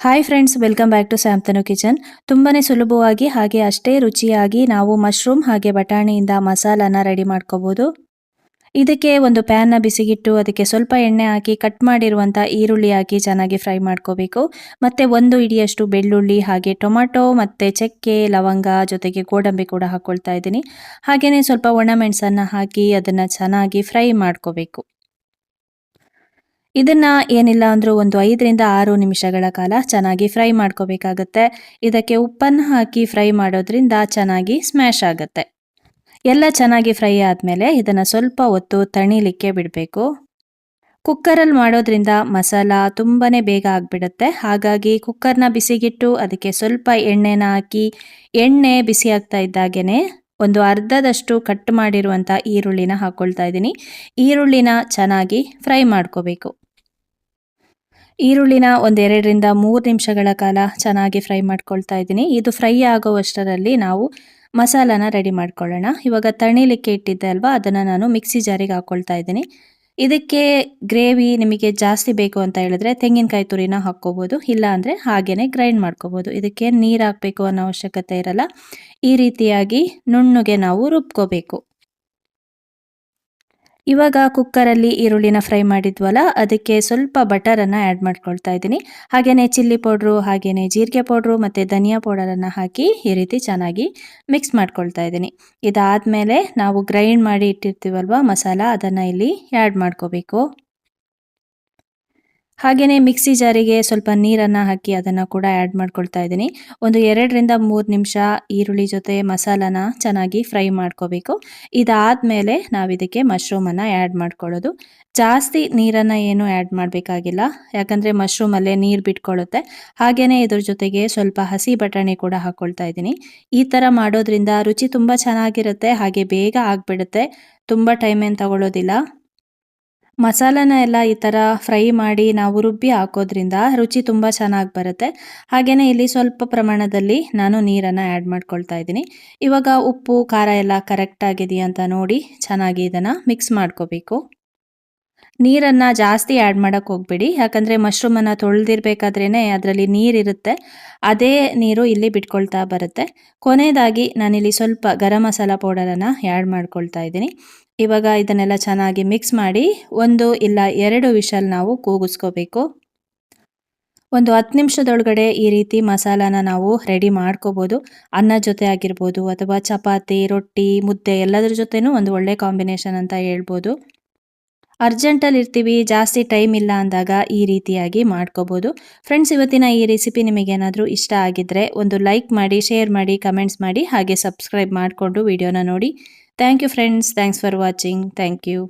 Hi friends welcome back to ಸ್ಯಾಮ್ತನು kitchen ತುಂಬಾ ಸುಲಭವಾಗಿ ಹಾಗೆ ಅಷ್ಟೇ ರುಚಿಯಾಗಿ ನಾವು ಮಶ್ರೂಮ್ ಹಾಗೆ ಬಟಾಣಿಯಿಂದ ಮಸಾಲಾನ ರೆಡಿ ಮಾಡ್ಕೋಬೋದು. ಇದಕ್ಕೆ ಒಂದು ಪ್ಯಾನ್ನ ಬಿಸಿಗಿಟ್ಟು, ಅದಕ್ಕೆ ಸ್ವಲ್ಪ ಎಣ್ಣೆ ಹಾಕಿ ಕಟ್ ಮಾಡಿರುವಂಥ ಈರುಳ್ಳಿ ಹಾಕಿ ಚೆನ್ನಾಗಿ ಫ್ರೈ ಮಾಡ್ಕೋಬೇಕು. ಮತ್ತು ಒಂದು ಇಡಿಯಷ್ಟು ಬೆಳ್ಳುಳ್ಳಿ ಹಾಗೆ ಟೊಮಾಟೊ ಮತ್ತು ಚಕ್ಕೆ, ಲವಂಗ ಜೊತೆಗೆ ಗೋಡಂಬಿ ಕೂಡ ಹಾಕ್ಕೊಳ್ತಾ ಇದ್ದೀನಿ. ಹಾಗೆಯೇ ಸ್ವಲ್ಪ ಒಣಮೆಣಸನ್ನು ಹಾಕಿ ಅದನ್ನು ಚೆನ್ನಾಗಿ ಫ್ರೈ ಮಾಡ್ಕೋಬೇಕು. ಇದನ್ನ ಏನಿಲ್ಲ ಅಂದರೂ ಒಂದು ಐದರಿಂದ ಆರು ನಿಮಿಷಗಳ ಕಾಲ ಚೆನ್ನಾಗಿ ಫ್ರೈ ಮಾಡ್ಕೋಬೇಕಾಗತ್ತೆ. ಇದಕ್ಕೆ ಉಪ್ಪನ್ನು ಹಾಕಿ ಫ್ರೈ ಮಾಡೋದ್ರಿಂದ ಚೆನ್ನಾಗಿ ಸ್ಮ್ಯಾಶ್ ಆಗುತ್ತೆ. ಎಲ್ಲ ಚೆನ್ನಾಗಿ ಫ್ರೈ ಆದಮೇಲೆ ಇದನ್ನು ಸ್ವಲ್ಪ ಹೊತ್ತು ತಣಿಲಿಕ್ಕೆ ಬಿಡಬೇಕು. ಕುಕ್ಕರಲ್ಲಿ ಮಾಡೋದ್ರಿಂದ ಮಸಾಲ ತುಂಬಾ ಬೇಗ ಆಗಿಬಿಡುತ್ತೆ. ಹಾಗಾಗಿ ಕುಕ್ಕರ್ನ ಬಿಸಿಗಿಟ್ಟು ಅದಕ್ಕೆ ಸ್ವಲ್ಪ ಎಣ್ಣೆನ ಹಾಕಿ, ಎಣ್ಣೆ ಬಿಸಿ ಆಗ್ತಾ ಇದ್ದಾಗೇ ಒಂದು ಅರ್ಧದಷ್ಟು ಕಟ್ ಮಾಡಿರುವಂಥ ಈರುಳ್ಳಿನ ಹಾಕ್ಕೊಳ್ತಾ ಇದ್ದೀನಿ. ಈರುಳ್ಳಿನ ಚೆನ್ನಾಗಿ ಫ್ರೈ ಮಾಡ್ಕೋಬೇಕು. ಈರುಳ್ಳಿನ ಒಂದೆರಡರಿಂದ ಮೂರು ನಿಮಿಷಗಳ ಕಾಲ ಚೆನ್ನಾಗಿ ಫ್ರೈ ಮಾಡ್ಕೊಳ್ತಾ ಇದ್ದೀನಿ. ಇದು ಫ್ರೈ ಆಗೋವಷ್ಟರಲ್ಲಿ ನಾವು ಮಸಾಲಾನ ರೆಡಿ ಮಾಡ್ಕೊಳ್ಳೋಣ. ಇವಾಗ ತಣಿಲಿಕ್ಕೆ ಇಟ್ಟಿದ್ದೆ ಅಲ್ವಾ? ಅದನ್ನು ನಾನು ಮಿಕ್ಸಿ ಜಾರಿಗೆ ಹಾಕ್ಕೊಳ್ತಾ ಇದ್ದೀನಿ. ಇದಕ್ಕೆ ಗ್ರೇವಿ ನಿಮಗೆ ಜಾಸ್ತಿ ಬೇಕು ಅಂತ ಹೇಳಿದ್ರೆ ತೆಂಗಿನಕಾಯಿ ತುರಿನ ಹಾಕ್ಕೋಬೋದು ಇಲ್ಲ ಅಂದರೆ ಹಾಗೇ ಗ್ರೈಂಡ್ ಮಾಡ್ಕೋಬೋದು. ಇದಕ್ಕೆ ನೀರು ಹಾಕಬೇಕು ಅನ್ನೋ ಅವಶ್ಯಕತೆ ಇರಲ್ಲ. ಈ ರೀತಿಯಾಗಿ ನುಣ್ಣಗೆ ನಾವು ರುಬ್ಕೋಬೇಕು. ಇವಾಗ ಕುಕ್ಕರಲ್ಲಿ ಈರುಳ್ಳಿನ ಫ್ರೈ ಮಾಡಿದ್ವಲ್ಲ, ಅದಕ್ಕೆ ಸ್ವಲ್ಪ ಬಟರನ್ನು ಆ್ಯಡ್ ಮಾಡ್ಕೊಳ್ತಾ ಇದ್ದೀನಿ. ಹಾಗೆಯೇ ಚಿಲ್ಲಿ ಪೌಡ್ರು ಹಾಗೆಯೇ ಜೀರಿಗೆ ಪೌಡ್ರು ಮತ್ತು ಧನಿಯಾ ಪೌಡರನ್ನು ಹಾಕಿ ಈ ರೀತಿ ಚೆನ್ನಾಗಿ ಮಿಕ್ಸ್ ಮಾಡ್ಕೊಳ್ತಾ ಇದ್ದೀನಿ. ಇದಾದಮೇಲೆ ನಾವು ಗ್ರೈಂಡ್ ಮಾಡಿ ಇಟ್ಟಿರ್ತೀವಲ್ವ ಮಸಾಲ, ಅದನ್ನು ಇಲ್ಲಿ ಆ್ಯಡ್ ಮಾಡ್ಕೋಬೇಕು. ಹಾಗೆಯೇ ಮಿಕ್ಸಿ ಜಾರಿಗೆ ಸ್ವಲ್ಪ ನೀರನ್ನು ಹಾಕಿ ಅದನ್ನು ಕೂಡ ಆ್ಯಡ್ ಮಾಡ್ಕೊಳ್ತಾ ಇದ್ದೀನಿ. ಒಂದು ಎರಡರಿಂದ ಮೂರು ನಿಮಿಷ ಈರುಳ್ಳಿ ಜೊತೆ ಮಸಾಲಾನ ಚೆನ್ನಾಗಿ ಫ್ರೈ ಮಾಡ್ಕೋಬೇಕು. ಇದಾದಮೇಲೆ ನಾವು ಇದಕ್ಕೆ ಮಶ್ರೂಮನ್ನು ಆ್ಯಡ್ ಮಾಡ್ಕೊಳ್ಳೋದು. ಜಾಸ್ತಿ ನೀರನ್ನು ಏನು ಆ್ಯಡ್ ಮಾಡಬೇಕಾಗಿಲ್ಲ. ಯಾಕಂದರೆ ಮಶ್ರೂಮಲ್ಲೇ ನೀರು ಬಿಟ್ಕೊಳ್ಳುತ್ತೆ. ಹಾಗೆಯೇ ಇದ್ರ ಜೊತೆಗೆ ಸ್ವಲ್ಪ ಹಸಿ ಬಟಾಣಿ ಕೂಡ ಹಾಕ್ಕೊಳ್ತಾ ಇದ್ದೀನಿ. ಈ ಥರ ಮಾಡೋದ್ರಿಂದ ರುಚಿ ತುಂಬ ಚೆನ್ನಾಗಿರುತ್ತೆ. ಹಾಗೆ ಬೇಗ ಆಗಿಬಿಡುತ್ತೆ. ತುಂಬ ಟೈಮ್ ಏನು ತಗೊಳ್ಳೋದಿಲ್ಲ ಮಸಾಲನ ಎಲ್ಲ ಈ ಥರ ಫ್ರೈ ಮಾಡಿ ನಾವು ರುಬ್ಬಿ ಹಾಕೋದ್ರಿಂದ ರುಚಿ ತುಂಬ ಚೆನ್ನಾಗಿ ಬರುತ್ತೆ. ಹಾಗೆಯೇ ಇಲ್ಲಿ ಸ್ವಲ್ಪ ಪ್ರಮಾಣದಲ್ಲಿ ನಾನು ನೀರನ್ನು ಆ್ಯಡ್ ಮಾಡ್ಕೊಳ್ತಾ ಇದ್ದೀನಿ. ಇವಾಗ ಉಪ್ಪು, ಖಾರ ಎಲ್ಲ ಕರೆಕ್ಟ್ ಆಗಿದೆಯಾ ಅಂತ ನೋಡಿ ಚೆನ್ನಾಗಿ ಇದನ್ನು ಮಿಕ್ಸ್ ಮಾಡ್ಕೋಬೇಕು. ನೀರನ್ನು ಜಾಸ್ತಿ ಆ್ಯಡ್ ಮಾಡೋಕ್ಕೆ ಹೋಗ್ಬೇಡಿ. ಯಾಕಂದರೆ ಮಶ್ರೂಮನ್ನು ತೊಳೆದಿರ್ಬೇಕಾದ್ರೇ ಅದರಲ್ಲಿ ನೀರಿರುತ್ತೆ ಅದೇ ನೀರು ಇಲ್ಲಿ ಬಿಟ್ಕೊಳ್ತಾ ಬರುತ್ತೆ. ಕೊನೆಯದಾಗಿ ನಾನಿಲ್ಲಿ ಸ್ವಲ್ಪ ಗರಂ ಮಸಾಲ ಪೌಡರನ್ನು ಆ್ಯಡ್ ಮಾಡ್ಕೊಳ್ತಾ ಇದ್ದೀನಿ. ಇವಾಗ ಇದನ್ನೆಲ್ಲ ಚೆನ್ನಾಗಿ ಮಿಕ್ಸ್ ಮಾಡಿ ಒಂದು ಇಲ್ಲ ಎರಡು ವಿಷಲ್ ನಾವು ಕೂಗಿಸ್ಕೋಬೇಕು. ಒಂದು ಹತ್ತು ನಿಮಿಷದೊಳಗಡೆ ಈ ರೀತಿ ಮಸಾಲಾನ ನಾವು ರೆಡಿ ಮಾಡ್ಕೋಬೋದು. ಅನ್ನ ಜೊತೆ ಆಗಿರ್ಬೋದು ಅಥವಾ ಚಪಾತಿ, ರೊಟ್ಟಿ, ಮುದ್ದೆ ಎಲ್ಲದರ ಜೊತೆನೂ ಒಂದು ಒಳ್ಳೆ ಕಾಂಬಿನೇಷನ್ ಅಂತ ಹೇಳ್ಬೋದು. ಅರ್ಜೆಂಟಲ್ಲಿ ಇರ್ತೀವಿ, ಜಾಸ್ತಿ ಟೈಮ್ ಇಲ್ಲ ಅಂದಾಗ ಈ ರೀತಿಯಾಗಿ ಮಾಡ್ಕೋಬೋದು. ಫ್ರೆಂಡ್ಸ್ ಇವತ್ತಿನ ಈ ರೆಸಿಪಿ ನಿಮಗೇನಾದರೂ ಇಷ್ಟ ಆಗಿದ್ದರೆ ಒಂದು ಲೈಕ್ ಮಾಡಿ ಶೇರ್ ಮಾಡಿ ಕಮೆಂಟ್ಸ್ ಮಾಡಿ ಹಾಗೆ ಸಬ್ಸ್ಕ್ರೈಬ್ ಮಾಡಿಕೊಂಡು ವಿಡಿಯೋನ ನೋಡಿ. Thank you friends thanks for watching thank you